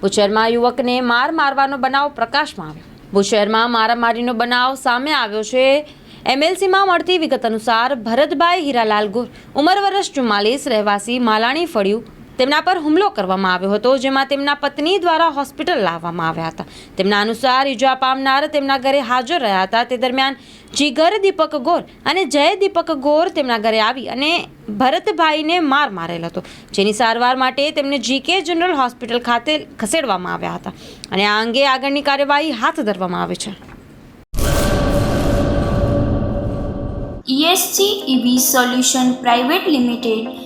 બુશહેરમાં યુવકને માર મારવાનો બનાવ પ્રકાશમાં આવ્યો. બુશહેરમાં મારામારીનો બનાવ સામે આવ્યો છે. એમએલસીમાં મળતી વિગત અનુસાર ભરતભાઈ હીરાલાલ ગુર, ઉંમર વર્ષ ચુમ્માલીસ, રહેવાસી માલાણી ફળિયું તેમના પર હુમલો કરવામાં આવ્યો હતો, જેમાં તેમના પત્ની દ્વારા હોસ્પિટલ લાવવામાં આવ્યા હતા. તેમના અનુસાર ઈજા પામનાર તેમના ઘરે હાજર રહ્યા હતા. તે દરમિયાન જીગર દીપક ગોર અને જય દીપક ગોર તેમના ઘરે આવી અને ભરતભાઈને માર મારેલ હતો, જેની સારવાર માટે તેમને જીકે જનરલ હોસ્પિટલ ખાતે ખસેડવામાં આવ્યા હતા. અને આ અંગે આગળની કાર્યવાહી હાથ ધરવામાં આવે છે. ESG EV solution private limited